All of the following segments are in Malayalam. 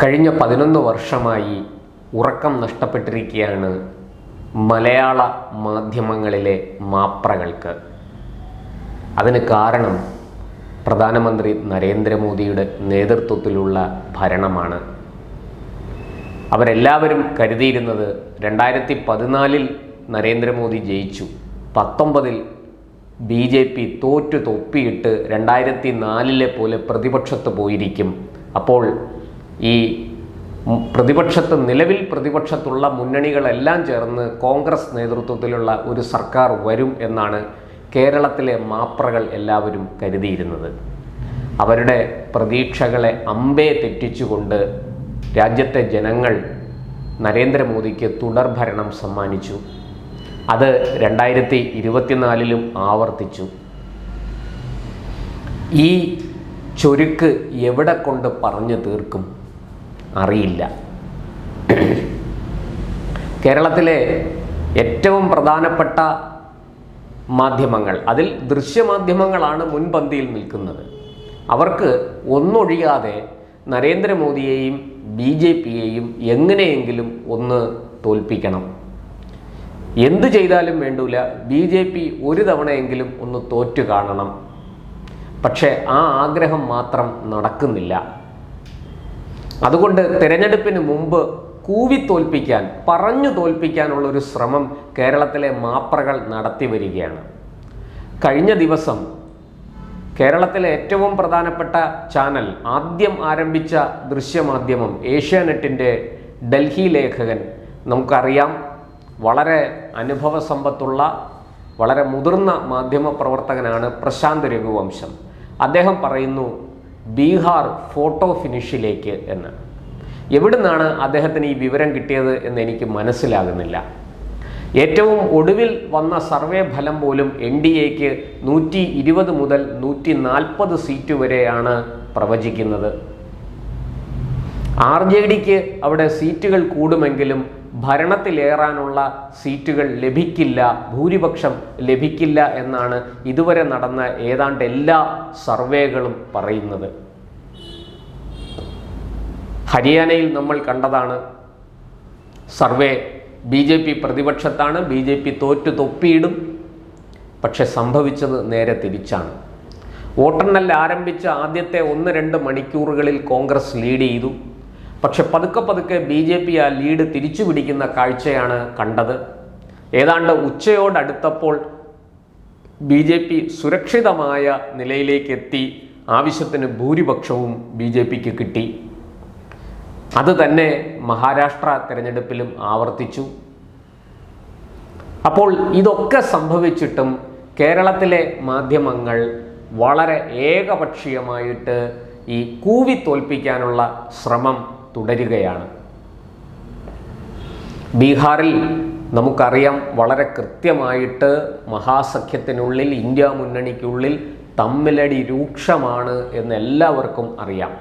കഴിഞ്ഞ പതിനൊന്ന് വർഷമായി ഉറക്കം നഷ്ടപ്പെട്ടിരിക്കുകയാണ് മലയാള മാധ്യമങ്ങളിലെ മാപ്രകൾക്ക്. അതിന് കാരണം പ്രധാനമന്ത്രി നരേന്ദ്രമോദിയുടെ നേതൃത്വത്തിലുള്ള ഭരണമാണ്. അവരെല്ലാവരും കരുതിയിരുന്നത് രണ്ടായിരത്തി പതിനാലിൽ നരേന്ദ്രമോദി ജയിച്ചു പത്തൊമ്പതിൽ ബി ജെ പി തോറ്റു തൊപ്പിയിട്ട് രണ്ടായിരത്തി നാലിലെ പോലെ പ്രതിപക്ഷത്ത് പോയിരിക്കും. അപ്പോൾ ഈ പ്രതിപക്ഷത്ത് നിലവിൽ പ്രതിപക്ഷത്തുള്ള മുന്നണികളെല്ലാം ചേർന്ന് കോൺഗ്രസ് നേതൃത്വത്തിലുള്ള ഒരു സർക്കാർ വരും എന്നാണ് കേരളത്തിലെ മാപ്രകൾ എല്ലാവരും കരുതിയിരുന്നത്. അവരുടെ പ്രതീക്ഷകളെ അമ്പേ തെറ്റിച്ചുകൊണ്ട് രാജ്യത്തെ ജനങ്ങൾ നരേന്ദ്രമോദിക്ക് തുടർഭരണം സമ്മാനിച്ചു. അത് രണ്ടായിരത്തി ഇരുപത്തിനാലിലും ആവർത്തിച്ചു. ഈ ചൊരുക്ക് എവിടെ കൊണ്ട് പറഞ്ഞു തീർക്കും? അറിയില്ല. കേരളത്തിലെ ഏറ്റവും പ്രധാനപ്പെട്ട മാധ്യമങ്ങൾ അതിൽ ദൃശ്യമാധ്യമങ്ങളാണ് മുൻപന്തിയിൽ നിൽക്കുന്നത്. അവർക്ക് ഒന്നൊഴിയാതെ നരേന്ദ്രമോദിയെയും ബി ജെ പിയെയും എങ്ങനെയെങ്കിലും ഒന്ന് തോൽപ്പിക്കണം. എന്ത് ചെയ്താലും വേണ്ടൂല ബി ജെ പി ഒരു തവണയെങ്കിലും ഒന്ന് തോറ്റു കാണണം പക്ഷേ ആ ആഗ്രഹം മാത്രം നടക്കുന്നില്ല. അതുകൊണ്ട് തിരഞ്ഞെടുപ്പിന് മുമ്പ് കൂവി തോൽപ്പിക്കാൻ പറഞ്ഞു തോൽപ്പിക്കാനുള്ള ഒരു ശ്രമം കേരളത്തിലെ മാപ്രകൾ നടത്തി വരികയാണ്. കഴിഞ്ഞ ദിവസം കേരളത്തിലെ ഏറ്റവും പ്രധാനപ്പെട്ട ചാനൽ ആദ്യം ആരംഭിച്ച ദൃശ്യമാധ്യമം ഏഷ്യാനെറ്റിന്റെ ഡൽഹി ലേഖകൻ നമുക്കറിയാം വളരെ അനുഭവ സമ്പത്തുള്ള വളരെ മുതിർന്ന മാധ്യമ പ്രവർത്തകനാണ് പ്രശാന്ത് രഘുവംശം. അദ്ദേഹം പറയുന്നു ബീഹാർ ഫോട്ടോ ഫിനിഷിലേക്ക് എന്ന്. എവിടുന്നാണ് അദ്ദേഹത്തിന് ഈ വിവരം കിട്ടിയത് എന്ന് എനിക്ക് മനസ്സിലാകുന്നില്ല. ഏറ്റവും ഒടുവിൽ വന്ന സർവേ ഫലം പോലും എൻ ഡി എക്ക് നൂറ്റി ഇരുപത് മുതൽ നൂറ്റി നാൽപ്പത് സീറ്റ് വരെയാണ് പ്രവചിക്കുന്നത്. ആർ ജെ ഡിക്ക് അവിടെ സീറ്റുകൾ കൂടുമെങ്കിലും ഭരണത്തിലേറാനുള്ള സീറ്റുകൾ ലഭിക്കില്ല ഭൂരിപക്ഷം ലഭിക്കില്ല എന്നാണ് ഇതുവരെ നടന്ന ഏതാണ്ട് എല്ലാ സർവേകളും പറയുന്നത്. ഹരിയാനയിൽ നമ്മൾ കണ്ടതാണ് സർവേ. ബി ജെ പി പ്രതിപക്ഷത്താണ് ബി ജെ പി തോറ്റു തൊപ്പിയിടും. പക്ഷെ സംഭവിച്ചത് നേരെ തിരിച്ചാണ്. വോട്ടെണ്ണൽ ആരംഭിച്ച ആദ്യത്തെ ഒന്ന് രണ്ട് മണിക്കൂറുകളിൽ കോൺഗ്രസ് ലീഡ് ചെയ്തു. പക്ഷെ പതുക്കെ പതുക്കെ ബി ജെ പി ആ ലീഡ് തിരിച്ചു പിടിക്കുന്ന കാഴ്ചയാണ് കണ്ടത്. ഏതാണ്ട് ഉച്ചയോടടുത്തപ്പോൾ ബി ജെ പി സുരക്ഷിതമായ നിലയിലേക്ക് എത്തി ആവശ്യത്തിന് ഭൂരിപക്ഷവും ബി ജെ പിക്ക് കിട്ടി. അത് തന്നെ മഹാരാഷ്ട്ര തിരഞ്ഞെടുപ്പിലും ആവർത്തിച്ചു. അപ്പോൾ ഇതൊക്കെ സംഭവിച്ചിട്ടും കേരളത്തിലെ മാധ്യമങ്ങൾ വളരെ ഏകപക്ഷീയമായിട്ട് ഈ കൂവി തോൽപ്പിക്കാനുള്ള ശ്രമം തുടരുകയാണ്. ബീഹാറിൽ നമുക്കറിയാം വളരെ കൃത്യമായിട്ട് മഹാസഖ്യത്തിനുള്ളിൽ ഇന്ത്യ മുന്നണിക്കുള്ളിൽ തമ്മിലടി രൂക്ഷമാണ് എന്ന് എല്ലാവർക്കും അറിയാം.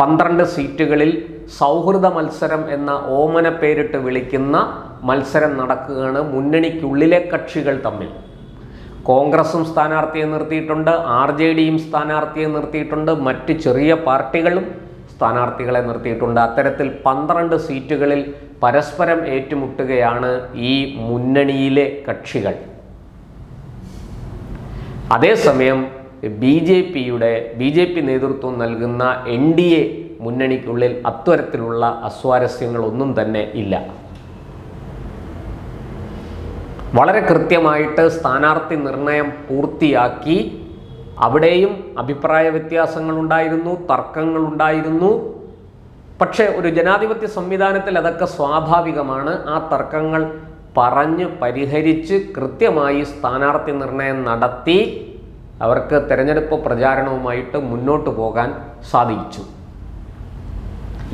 പന്ത്രണ്ട് സീറ്റുകളിൽ സൗഹൃദ മത്സരം എന്ന ഓമന പേരിട്ട് വിളിക്കുന്ന മത്സരം നടക്കുകയാണ് മുന്നണിക്കുള്ളിലെ കക്ഷികൾ തമ്മിൽ. കോൺഗ്രസും സ്ഥാനാർത്ഥിയെ നിർത്തിയിട്ടുണ്ട് ആർ ജെ ഡിയും സ്ഥാനാർത്ഥിയെ നിർത്തിയിട്ടുണ്ട് മറ്റ് ചെറിയ പാർട്ടികളും സ്ഥാനാർത്ഥികളെ നിർത്തിയിട്ടുണ്ട്. അത്തരത്തിൽ പന്ത്രണ്ട് സീറ്റുകളിൽ പരസ്പരം ഏറ്റുമുട്ടുകയാണ് ഈ മുന്നണിയിലെ കക്ഷികൾ. അതേസമയം ബി ജെ പിയുടെ ബി ജെ പി നേതൃത്വം നൽകുന്ന എൻ ഡി എ മുന്നണിക്കുള്ളിൽ അത്തരത്തിലുള്ള അസ്വാരസ്യങ്ങളൊന്നും തന്നെ ഇല്ല. വളരെ കൃത്യമായിട്ട് സ്ഥാനാർത്ഥി നിർണയം പൂർത്തിയാക്കി അവിടെയും അഭിപ്രായ വ്യത്യാസങ്ങളുണ്ടായിരുന്നു തർക്കങ്ങളുണ്ടായിരുന്നു. പക്ഷേ ഒരു ജനാധിപത്യ സംവിധാനത്തിൽ അതൊക്കെ സ്വാഭാവികമാണ്. ആ തർക്കങ്ങൾ പറഞ്ഞ് പരിഹരിച്ച് കൃത്യമായി സ്ഥാനാർത്ഥി നിർണയം നടത്തി അവർക്ക് തെരഞ്ഞെടുപ്പ് പ്രചാരണവുമായിട്ട് മുന്നോട്ട് പോകാൻ സാധിച്ചു.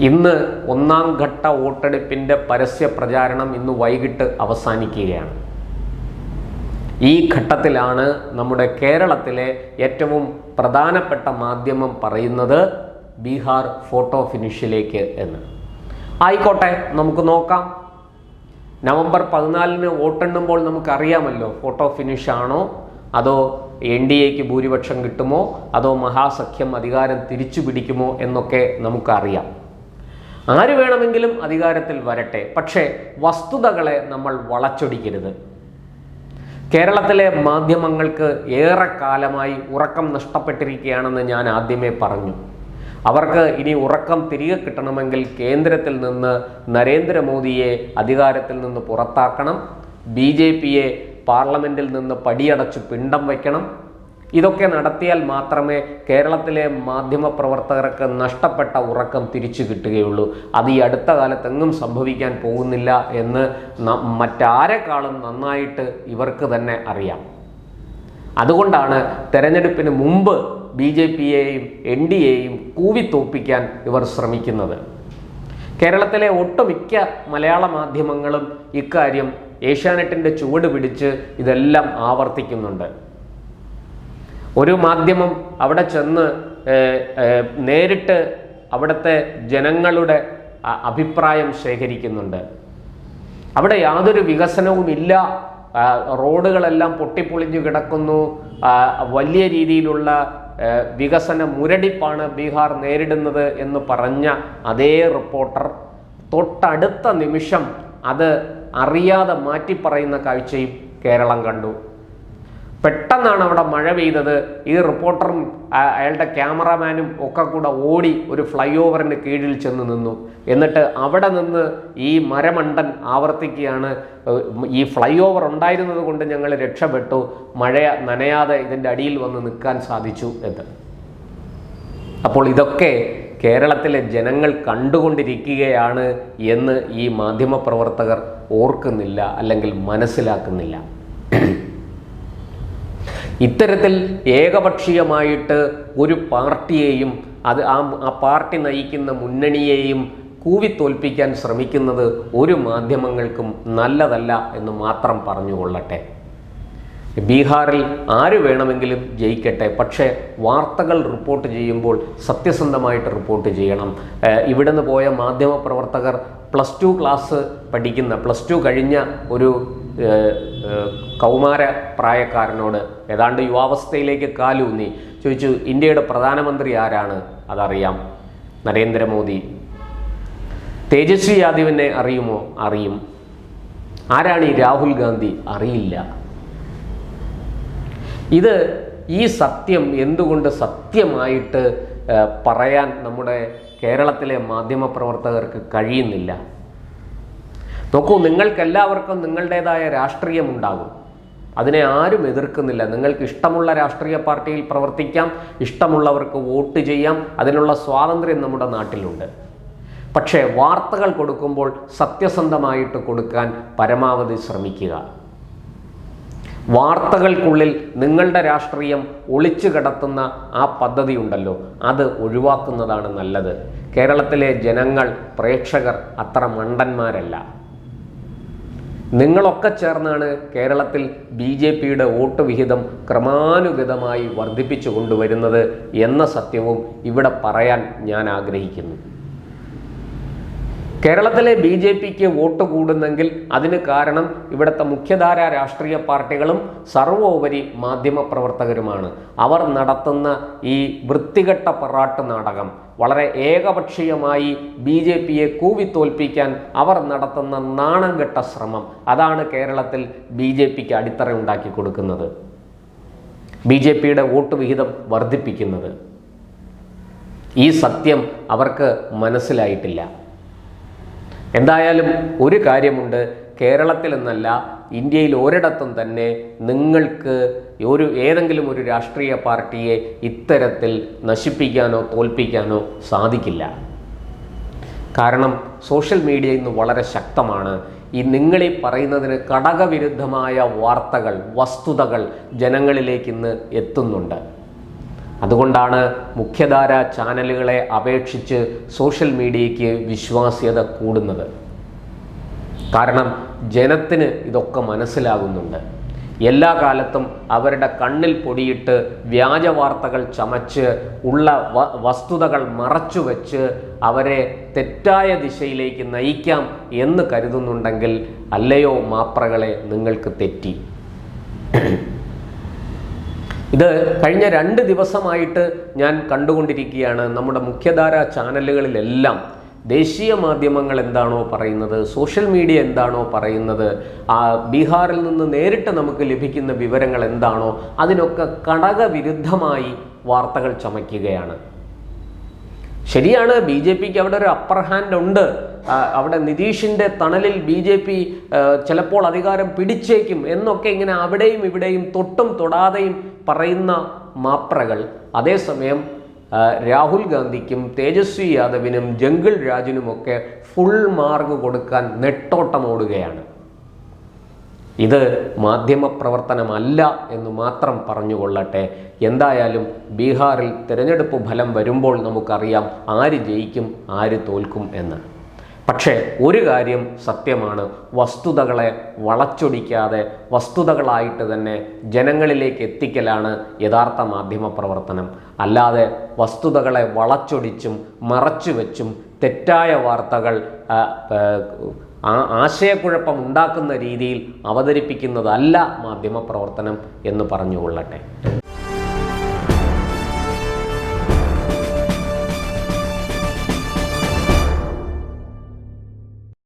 ഇന്ന് ഒന്നാം ഘട്ട വോട്ടെടുപ്പിന്റെ പരസ്യ പ്രചാരണം ഇന്ന് വൈകിട്ട് അവസാനിക്കുകയാണ്. ഈ ഘട്ടത്തിലാണ് നമ്മുടെ കേരളത്തിലെ ഏറ്റവും പ്രധാനപ്പെട്ട മാധ്യമം പറയുന്നത് ബീഹാർ ഫോട്ടോ ഫിനിഷിലേക്ക് എന്ന്. ആയിക്കോട്ടെ നമുക്ക് നോക്കാം. നവംബർ പതിനാലിന് വോട്ടെണ്ണുമ്പോൾ നമുക്കറിയാമല്ലോ ഫോട്ടോ ഫിനിഷ് ആണോ അതോ എൻ ഡി എക്ക് ഭൂരിപക്ഷം കിട്ടുമോ? അതോ മഹാസഖ്യം അധികാരം തിരിച്ചു പിടിക്കുമോ എന്നൊക്കെ നമുക്കറിയാം. ആര് വേണമെങ്കിലും അധികാരത്തിൽ വരട്ടെ. പക്ഷേ വസ്തുതകളെ നമ്മൾ വളച്ചൊടിക്കരുത്. കേരളത്തിലെ മാധ്യമങ്ങൾക്ക് ഏറെക്കാലമായി ഉറക്കം നഷ്ടപ്പെട്ടിരിക്കുകയാണെന്ന് ഞാൻ ആദ്യമേ പറഞ്ഞു. അവർക്ക് ഇനി ഉറക്കം തിരികെ കിട്ടണമെങ്കിൽ കേന്ദ്രത്തിൽ നിന്ന് നരേന്ദ്രമോദിയെ അധികാരത്തിൽ നിന്ന് പുറത്താക്കണം ബി ജെ പിയെ പാർലമെന്റിൽ നിന്ന് പടിയടച്ച് പിണ്ടം വയ്ക്കണം ഇതൊക്കെ നടത്തിയാൽ മാത്രമേ കേരളത്തിലെ മാധ്യമ മാധ്യമപ്രവർത്തകർക്ക് നഷ്ടപ്പെട്ട ഉറക്കം തിരിച്ചു കിട്ടുകയുള്ളൂ. അത് ഈ അടുത്ത കാലത്തെങ്ങും സംഭവിക്കാൻ പോകുന്നില്ല എന്ന് മറ്റാരെക്കാളും നന്നായിട്ട് ഇവർക്ക് തന്നെ അറിയാം. അതുകൊണ്ടാണ് തെരഞ്ഞെടുപ്പിന് മുമ്പ് ബി ജെ പിയെയും എൻ ഡി എയും കൂവിത്തോപ്പിക്കാൻ ഇവർ ശ്രമിക്കുന്നത്. കേരളത്തിലെ ഒട്ടുമിക്ക മലയാള മാധ്യമങ്ങളും ഇക്കാര്യം ഏഷ്യാനെറ്റിന്റെ ചുവട് പിടിച്ച് ഇതെല്ലാം ആവർത്തിക്കുന്നുണ്ട്. ഒരു മാധ്യമം അവിടെ ചെന്ന് നേരിട്ട് അവിടുത്തെ ജനങ്ങളുടെ അഭിപ്രായം ശേഖരിക്കുന്നുണ്ട്. അവിടെ യാതൊരു വികസനവും ഇല്ല. റോഡുകളെല്ലാം പൊട്ടിപ്പൊളിഞ്ഞു കിടക്കുന്നു. വലിയ രീതിയിലുള്ള വികസന മുരടിപ്പാണ് ബീഹാർ നേരിടുന്നത് എന്ന് പറഞ്ഞ അതേ റിപ്പോർട്ടർ. തൊട്ടടുത്ത നിമിഷം അത് അറിയാതെ മാറ്റിപ്പറയുന്ന കാഴ്ചയും കേരളം കണ്ടു. പെട്ടെന്നാണ് അവിടെ മഴ പെയ്തത്. ഈ റിപ്പോർട്ടറും അയാളുടെ ക്യാമറാമാനും ഒക്കെ കൂടെ ഓടി ഒരു ഫ്ലൈ ഓവറിന് കീഴിൽ ചെന്ന് നിന്നു. എന്നിട്ട് അവിടെ നിന്ന് ഈ മരമണ്ടൻ ആവർത്തിക്കുകയാണ്. ഈ ഫ്ലൈ ഓവർ ഉണ്ടായിരുന്നത് കൊണ്ട് ഞങ്ങൾ രക്ഷപ്പെട്ടു. മഴ നനയാതെ ഇതിന്റെ അടിയിൽ വന്ന് നിൽക്കാൻ സാധിച്ചു എന്ന്. അപ്പോൾ ഇതൊക്കെ കേരളത്തിലെ ജനങ്ങൾ കണ്ടുകൊണ്ടിരിക്കുകയാണ് എന്ന് ഈ മാധ്യമപ്രവർത്തകർ ഓർക്കുന്നില്ല അല്ലെങ്കിൽ മനസ്സിലാക്കുന്നില്ല. ഇത്തരത്തിൽ ഏകപക്ഷീയമായിട്ട് ഒരു പാർട്ടിയെയും അത് ആ ആ പാർട്ടി നയിക്കുന്ന മുന്നണിയെയും കൂവിത്തോൽപ്പിക്കാൻ ശ്രമിക്കുന്നത് ഒരു മാധ്യമങ്ങൾക്കും നല്ലതല്ല എന്ന് മാത്രം പറഞ്ഞുകൊള്ളട്ടെ. ബീഹാറിൽ ആര് വേണമെങ്കിലും ജയിക്കട്ടെ പക്ഷേ വാർത്തകൾ റിപ്പോർട്ട് ചെയ്യുമ്പോൾ സത്യസന്ധമായിട്ട് റിപ്പോർട്ട് ചെയ്യണം. ഇവിടെ ഇവിടുന്ന് പോയ മാധ്യമപ്രവർത്തകർ പ്ലസ് ടു ക്ലാസ് പഠിക്കുന്ന പ്ലസ് ടു കഴിഞ്ഞ ഒരു കൗമാര പ്രായക്കാരനോട് ഏതാണ്ട് യുവാവസ്ഥയിലേക്ക് കാലൂന്നി. ചോദിച്ചു ഇന്ത്യയുടെ പ്രധാനമന്ത്രി ആരാണ്? അതറിയാം. നരേന്ദ്രമോദി. തേജസ്വി യാദവിനെ അറിയുമോ? അറിയും. ആരാണ് ഈ രാഹുൽ ഗാന്ധി? അറിയില്ല. ഇത് ഈ സത്യം എന്തുകൊണ്ട് സത്യമായിട്ട് പറയാൻ നമ്മുടെ കേരളത്തിലെ മാധ്യമപ്രവർത്തകർക്ക് കഴിയുന്നില്ല? നോക്കൂ നിങ്ങൾക്കെല്ലാവർക്കും നിങ്ങളുടേതായ രാഷ്ട്രീയമുണ്ടാകും. അതിനെ ആരും എതിർക്കുന്നില്ല. നിങ്ങൾക്ക് ഇഷ്ടമുള്ള രാഷ്ട്രീയ പാർട്ടിയിൽ പ്രവർത്തിക്കാം ഇഷ്ടമുള്ളവർക്ക് വോട്ട് ചെയ്യാം അതിനുള്ള സ്വാതന്ത്ര്യം നമ്മുടെ നാട്ടിലുണ്ട്. പക്ഷേ വാർത്തകൾ കൊടുക്കുമ്പോൾ സത്യസന്ധമായിട്ട് കൊടുക്കാൻ പരമാവധി ശ്രമിക്കുക. വാർത്തകൾക്കുള്ളിൽ നിങ്ങളുടെ രാഷ്ട്രീയം ഒളിച്ചു കിടത്തുന്ന ആ പദ്ധതി ഉണ്ടല്ലോ അത് ഒഴിവാക്കുന്നതാണ് നല്ലത്. കേരളത്തിലെ ജനങ്ങൾ പ്രേക്ഷകർ അത്ര മണ്ടന്മാരല്ല. നിങ്ങളൊക്കെ ചേർന്നാണ് കേരളത്തിൽ ബി ജെ പിയുടെ വോട്ട് വിഹിതം ക്രമാനുഗതമായി വർദ്ധിപ്പിച്ചു കൊണ്ടുവരുന്നത് എന്ന സത്യവും ഇവിടെ പറയാൻ ഞാൻ ആഗ്രഹിക്കുന്നു. കേരളത്തിലെ ബി ജെ പിക്ക് വോട്ട് കൂടുന്നെങ്കിൽ അതിന് കാരണം ഇവിടുത്തെ മുഖ്യധാര രാഷ്ട്രീയ പാർട്ടികളും സർവോപരി മാധ്യമപ്രവർത്തകരുമാണ് അവർ നടത്തുന്ന ഈ വൃത്തികെട്ട പറാട്ട് നാടകം വളരെ ഏകപക്ഷീയമായി ബി ജെ പിയെ കൂവിത്തോൽപ്പിക്കാൻ അവർ നടത്തുന്ന നാണം കെട്ട ശ്രമം. അതാണ് കേരളത്തിൽ ബി ജെ പിക്ക് അടിത്തറ ഉണ്ടാക്കി കൊടുക്കുന്നത്. ബി ജെ പിയുടെ വോട്ട് വിഹിതം വർദ്ധിപ്പിക്കുന്നത്. ഈ സത്യം അവർക്ക് മനസ്സിലായിട്ടില്ല. എന്തായാലും ഒരു കാര്യമുണ്ട്. കേരളത്തിൽ എന്നല്ല ഇന്ത്യയിൽ ഒരിടത്തും തന്നെ നിങ്ങൾക്ക് ഒരു ഏതെങ്കിലും ഒരു രാഷ്ട്രീയ പാർട്ടിയെ ഇത്തരത്തിൽ നശിപ്പിക്കാനോ തോൽപ്പിക്കാനോ സാധിക്കില്ല. കാരണം സോഷ്യൽ മീഡിയ ഇന്ന് വളരെ ശക്തമാണ്. ഈ നിങ്ങളീ പറയുന്നതിന് ഘടകവിരുദ്ധമായ വാർത്തകൾ വസ്തുതകൾ ജനങ്ങളിലേക്ക് ഇന്ന് എത്തുന്നുണ്ട്. അതുകൊണ്ടാണ് മുഖ്യധാര ചാനലുകളെ അപേക്ഷിച്ച് സോഷ്യൽ മീഡിയയ്ക്ക് വിശ്വാസ്യത കൂടുന്നത്. കാരണം ജനത്തിന് ഇതൊക്കെ മനസ്സിലാകുന്നുണ്ട്. എല്ലാ കാലത്തും അവരുടെ കണ്ണിൽ പൊടിയിട്ട് വ്യാജ വാർത്തകൾ ചമച്ച് ഉള്ള വസ്തുതകൾ മറച്ചു വെച്ച് അവരെ തെറ്റായ ദിശയിലേക്ക് നയിക്കാം എന്ന് കരുതുന്നുണ്ടെങ്കിൽ അല്ലയോ മാപ്രകളെ നിങ്ങൾക്ക് തെറ്റി. ഇത് കഴിഞ്ഞ രണ്ട് ദിവസമായിട്ട് ഞാൻ കണ്ടുകൊണ്ടിരിക്കുകയാണ്. നമ്മുടെ മുഖ്യധാര ചാനലുകളിലെല്ലാം ദേശീയ മാധ്യമങ്ങൾ എന്താണോ പറയുന്നത് സോഷ്യൽ മീഡിയ എന്താണോ പറയുന്നത് ആ ബീഹാറിൽ നിന്ന് നേരിട്ട് നമുക്ക് ലഭിക്കുന്ന വിവരങ്ങൾ എന്താണോ അതിനൊക്കെ കടകവിരുദ്ധമായി വാർത്തകൾ ചമയ്ക്കുകയാണ്. ശരിയാണ് ബി ജെ പിക്ക് അവിടെ ഒരു അപ്പർ ഹാൻഡ് ഉണ്ട്. അവിടെ നിതീഷിന്റെ തണലിൽ ബി ജെ പി ചിലപ്പോൾ അധികാരം പിടിച്ചേക്കും എന്നൊക്കെ ഇങ്ങനെ അവിടെയും ഇവിടെയും തൊട്ടും തൊടാതെയും പറയുന്ന മാപ്രകൾ അതേസമയം രാഹുൽ ഗാന്ധിക്കും തേജസ്വി യാദവിനും ജംഗിൾ രാജിനുമൊക്കെ ഫുൾ മാർക്ക് കൊടുക്കാൻ നെട്ടോട്ടമോടുകയാണ്. ഇത് മാധ്യമപ്രവർത്തനമല്ല എന്ന് മാത്രം പറഞ്ഞുകൊള്ളട്ടെ. എന്തായാലും ബീഹാറിൽ തിരഞ്ഞെടുപ്പ് ഫലം വരുമ്പോൾ നമുക്കറിയാം ആര് ജയിക്കും ആര് തോൽക്കും എന്ന്. പക്ഷേ ഒരു കാര്യം സത്യമാണ്. വസ്തുതകളെ വളച്ചൊടിക്കാതെ വസ്തുതകളായിട്ട് തന്നെ ജനങ്ങളിലേക്ക് എത്തിക്കലാണ് യഥാർത്ഥ മാധ്യമ പ്രവർത്തനം. അല്ലാതെ വസ്തുതകളെ വളച്ചൊടിച്ചും മറച്ചുവെച്ചും തെറ്റായ വാർത്തകൾ ആശയക്കുഴപ്പം ഉണ്ടാക്കുന്ന രീതിയിൽ അവതരിപ്പിക്കുന്നതല്ല മാധ്യമപ്രവർത്തനം എന്ന് പറഞ്ഞുകൊള്ളട്ടെ.